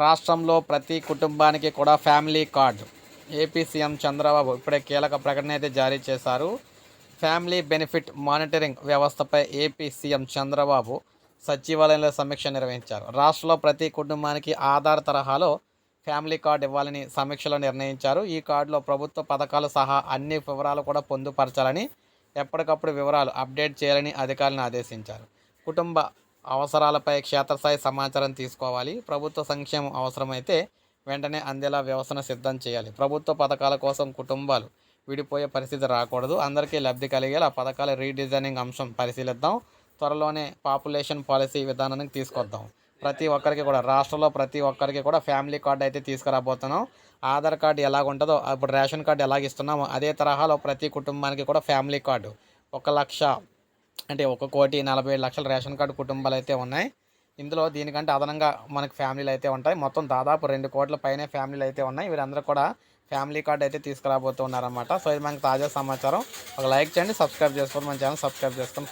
రాష్ట్రంలో ప్రతి కుటుంబానికి కూడా family card. AP CM Chandrababu ఇప్పుడే కీలక ప్రకటన అయితే జారీ చేశారు. ఫ్యామిలీ బెనిఫిట్ మానిటరింగ్ వ్యవస్థపై ఏపీ సీఎం చంద్రబాబు సచివాలయంలో సమీక్ష నిర్వహించారు. రాష్ట్రంలో ప్రతి కుటుంబానికి ఆధార్ తరహాలో ఫ్యామిలీ కార్డు ఇవ్వాలని సమీక్షలో నిర్ణయించారు. ఈ కార్డులో ప్రభుత్వ పథకాలు సహా అన్ని వివరాలు కూడా పొందుపరచాలని ఎప్పటికప్పుడు వివరాలు అప్డేట్ చేయాలని అధికారులను ఆదేశించారు. కుటుంబ అవసరాలపై క్షేత్రస్థాయి సమాచారం తీసుకోవాలి. ప్రభుత్వ సంక్షేమం అవసరమైతే వెంటనే అందేలా వ్యవస్థను సిద్ధం చేయాలి. ప్రభుత్వ పథకాల కోసం కుటుంబాలు విడిపోయే పరిస్థితి రాకూడదు. అందరికీ లబ్ధి కలిగేలా పథకాల రీడిజైనింగ్ అంశం పరిశీలిద్దాం. త్వరలోనే పాపులేషన్ పాలసీ విధానానికి తీసుకొద్దాం. ప్రతి ఒక్కరికి కూడా రాష్ట్రంలో ప్రతి ఒక్కరికి కూడా ఫ్యామిలీ కార్డు అయితే తీసుకురాబోతున్నాం. ఆధార్ కార్డు ఎలాగ ఉంటుందో ఇప్పుడు రేషన్ కార్డు ఎలాగ ఇస్తున్నామో అదే తరహాలో ప్రతి కుటుంబానికి కూడా ఫ్యామిలీ కార్డు. ఒక లక్ష అంటే ఒక కోటి నలభై లక్షల రేషన్ కార్డు కుటుంబాలు అయితే ఉన్నాయి. ఇందులో దీనికంటే అదనంగా మనకి ఫ్యామిలీలు అయితే ఉంటాయి. మొత్తం దాదాపు రెండు కోట్ల పైనే ఫ్యామిలీలు అయితే ఉన్నాయి. వీరందరూ కూడా ఫ్యామిలీ కార్డు అయితే తీసుకురాబోతున్నారన్నమాట. సో ఇది మనకి తాజా సమాచారం. ఒక లైక్ చేయండి సబ్స్క్రైబ్ చేసుకోండి మన ఛానల్ సబ్స్క్రైబ్ చేసుకొని